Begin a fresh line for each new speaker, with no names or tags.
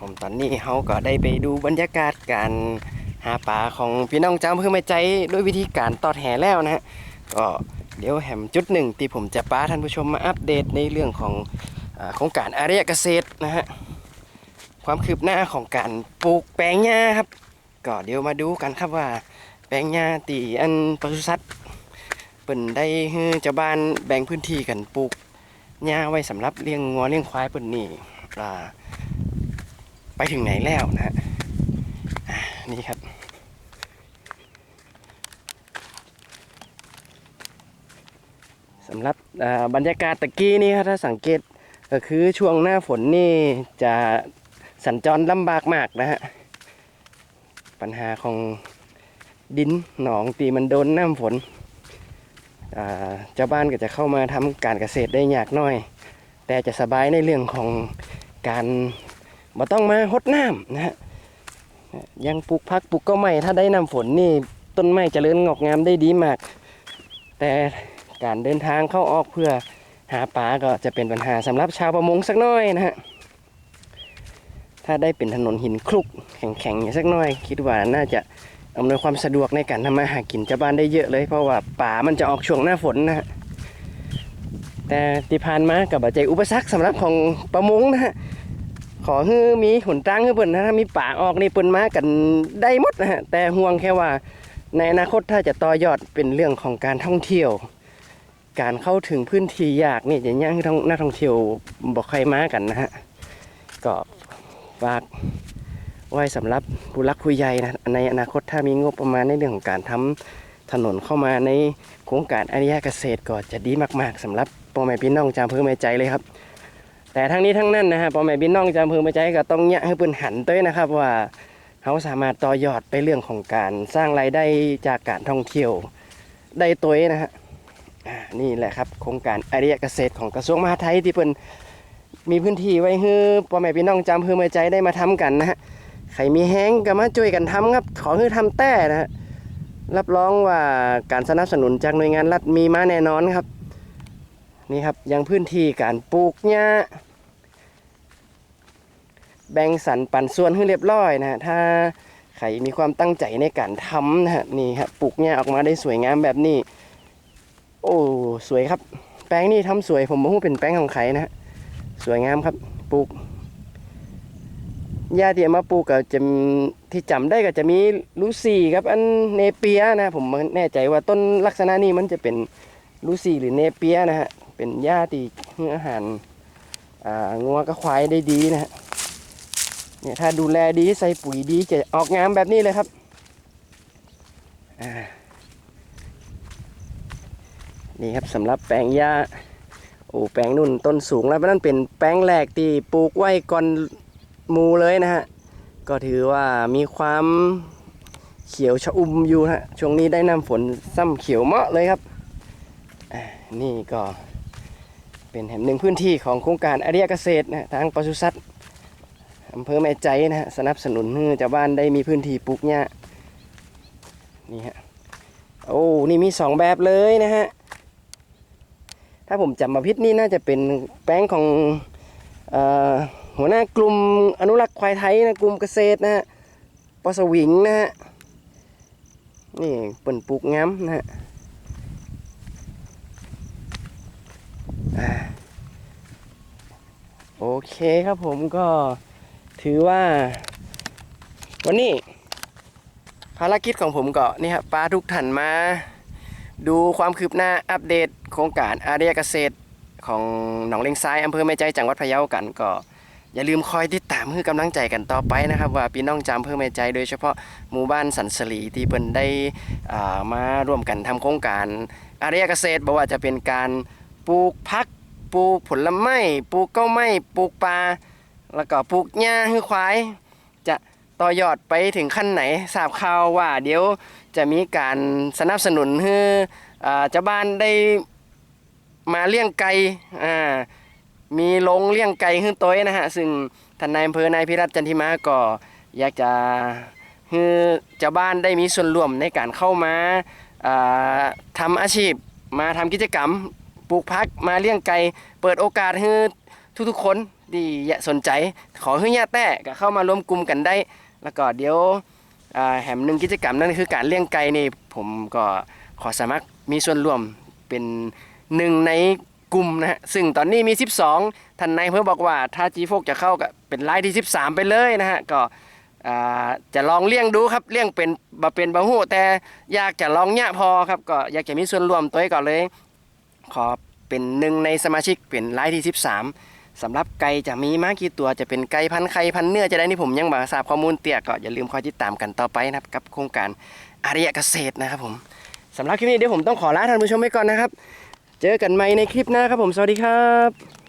ผมตอนนี้เขาก็ได้ไปดูบรรยากาศการหาปลาของพี่น้องเจ้าเพื่อไม่ใจด้วยวิธีการตอดแหแล้วนะฮะก็เดี๋ยวแหมจุดหนึ่งที่ผมจะป้าท่านผู้ชมมาอัปเดตในเรื่องของโครงการอารยเกษตรนะฮะความคืบหน้าของการปลูกแปลงหญ้าครับก็เดี๋ยวมาดูกันครับว่า แปลงหญ้าตีอันปศุสัตว์เปิ่นได้ให้เจ้าบ้านแบ่งพื้นที่กันปลูกหญ้าไว้สำหรับเลี้ยงงัวเลี้ยงควายเปิ่นนี่อ่า ไปถึงไหนแล้วนะฮะอ่านี่ครับ สำหรับบรรยากาศตะกี้นี่ครับถ้าสังเกตก็คือช่วงหน้าฝนนี่จะสัญจรลำบากมากนะฮะ ปัญหาของดินหนองตีมันโดนน้ำฝนอ่าเจ้าบ้านก็จะเข้ามาทำการเกษตรได้ยากน้อย แต่จะสบายในเรื่องของการ บ่ต้องมาหดน้ำนะฮะยังปลูกพักปลูกก็ไม่ถ้าได้น้ำฝนนี่ต้นไม้เจริญงอกงามได้ดีมาก แต่การเดินทางเข้าออกเพื่อหาปลาก็จะเป็นปัญหาสำหรับชาวประมงสักหน้อยนะฮะถ้าได้เป็นถนนหินคลุกแข็งๆอย่างสักหน้อย คิดว่าน่าจะอำนวยความสะดวกในการทำมาหากินชาวบ้านได้เยอะเลย เพราะว่าป่ามันจะออกช่วงหน้าฝนนะฮะแต่ที่ผ่านมากับปัจจัยอุปสรรคสำหรับของประมงนะฮะ ขอให้มีหนตั้งให้เพิ่นนะถ้ามีป่าออกนี่เพิ่นมากันได้หมดนะฮะแต่ห่วงแค่ว่า ในอนาคตถ้าจะต่อยอดเป็นเรื่องของการท่องเที่ยว การเข้าถึงพื้นที่ยากนี่จะย่างให้นักท่องเที่ยวบอกใครมากันนะฮะก็ฝากไว้สำหรับผู้รักผู้ใหญ่นะในอนาคตถ้ามีงบประมาณในเรื่องของการทำถนนเข้ามาในโครงการอาริยะเกษตรก็จะดีมาก ๆสำหรับพ่อแม่พี่น้องจามเพื่อแม่ใจเลยครับ แต่ทั้งนี้ทั้งนั้นนะฮะพ่อแม่พี่น้องจำเพิ่งมาใจก็ต้องเนี่ยให้เพิ่นหันเต้ยนะครับว่าเขาสามารถต่อยอดไปเรื่องของการสร้างรายได้จากการท่องเที่ยวได้ตัวนะฮะนี่แหละครับโครงการอาริยเกษตรของกระทรวงมหาดไทยที่เพิ่นมีพื้นที่ไว้ให้พ่อแม่พี่น้องจำเพิ่งมาใจได้มาทำกันนะฮะใครมีแห้งก็มาช่วยกันทำครับขอให้ทำแต่นะฮะรับรองว่าการสนับสนุนจากหน่วยงานรัฐมีมาแน่นอนครับ นี่ครับยังพื้นที่การปลูกหญ้าแบ่งสรรปันส่วนให้เรียบร้อยนะฮะถ้าใครมีความตั้งใจในการทำนะฮะนี่ครับปลูกหญ้าออกมาได้สวยงามแบบนี้ โอ้สวยครับ แป้งนี่ทำสวยผมบอกว่าเป็นแป้งของใครนะฮะสวยงามครับปลูกหญ้าที่มาปลูกก็จะที่จำได้ก็จะมีลูซี่ครับอันเนเปียนะผมไม่แน่ใจว่าต้นลักษณะนี้มันจะเป็น ลูซี่หรือเนเปียนะฮะ เป็นหญ้าที่ให้อาหารอ่างัวกับควายได้ดีนะฮะ เนี่ยถ้าดูแลดีใส่ปุ๋ยดีจะออกงามแบบนี้เลยครับ นี่ครับสำหรับแปลงหญ้าโอ้แปลงนุ่นต้นสูงแล้วนั่นเป็นแปลงแรกที่ปลูกไว้ก่อนมูเลยนะฮะ ก็ถือว่ามีความเขียวชะอุ่มอยู่นะฮะ ช่วงนี้ได้น้ำฝนซ้ำเขียวเมาะเลยครับ นี่ก็เป็นแห่งหนึ่งพื้นที่ของโครงการอาริยเกษตรนะทางปศุสัตว์อำเภอแม่ใจนะฮะสนับสนุนให้ชาวบ้านได้มีพื้นที่ปลูกหญ้านี่ฮะโอ้นี่มีสองแบบเลยนะฮะถ้าผมจำมาพิษนี่น่าจะเป็นแป้งของออหัวหน้ากลุ่มอนุรักษ์ควายไทยนะกลุ่มเกษตรนะฮะปสวิงนะฮะนี่เปิ่นปลูกงามนะฮะ อ่าโอ เคครับผมก็ถือว่า วันนี้ ภารกิจของผมก็นี่ครับปลาทุกท่านมา ดูความคืบหน้าอัปเดต โครงการอารียเกษตรของหนองเลงซ้ายอำเภอแม่ใจจังหวัดพะเยากันก็อย่าลืมคอยติดตามให้กำลังใจกันต่อไปนะครับ ว่าพี่น้องจำอำเภอแม่ใจโดยเฉพาะหมู่บ้านสันสลีที่เพิ่นได้ามาร่วมกันทำโครงการอารียเกษตรบอกว่าจะเป็นการปลูกพัก ปลูกผลไม้ปลูกเก้าไม้ปลูกปลาแล้วก็ปลูกหญ้าให้ควาย จะต่อยอดไปถึงขั้นไหนทราบข่าวว่า เดี๋ยวจะมีการสนับสนุนให้อ่าเจ้าบ้านได้มาเลี้ยงไก่อ่ามีลงเลี้ยงไก่ขึ้นตัวนะฮะ ซึ่งท่านนายอำเภอนายพิรัตน์จันทิมาก็อยากจะให้เจ้าบ้านได้มีส่วนร่วมในการเข้ามาอ่าทำอาชีพมาทำกิจกรรม ปลูกพักมาเลี้ยงไก่เปิดโอกาสให้ทุกๆคนที่อยากสนใจ ขอให้ญาติแต่ก็เข้ามารวมกลุ่มกันได้ แล้วก็เดี๋ยวแหมหนึ่งกิจกรรมนั่นคือการเลี้ยงไก่นี่ผมก็ขอสมัครมีส่วนร่วมเป็นหนึ่งในกลุ่มนะฮะซึ่งตอนนี้มี 12 ท่านนายเพื่อบอกว่าถ้าจีโฟกจะเข้าก็เป็นรายที่ 13 ไปเลยนะฮะก็จะลองเลี้ยงดูครับเลี้ยงเป็นบะเป็นบะหูแต่อยากจะลองเนี่ยพอครับก็อยากจะมีส่วนร่วมตัวเองก่อนเลย ขอเป็นหนึ่งในสมาชิกเป็นรายที่ 13สำหรับไก่จะมีมากกี่ตัวจะเป็นไก่พันไข่พันเนื้อจะได้นี่ผมยังบาทราบข้อมูลเตี่ยก็อย่าลืมคอยติดตามกันต่อไปนะครับกับโครงการอารยเกษตรนะครับผมสำหรับคลิปนี้เดี๋ยวผมต้องขอลาท่านผู้ชมไปก่อนนะครับ เจอกันใหม่ในคลิปหน้าครับผมสวัสดีครับ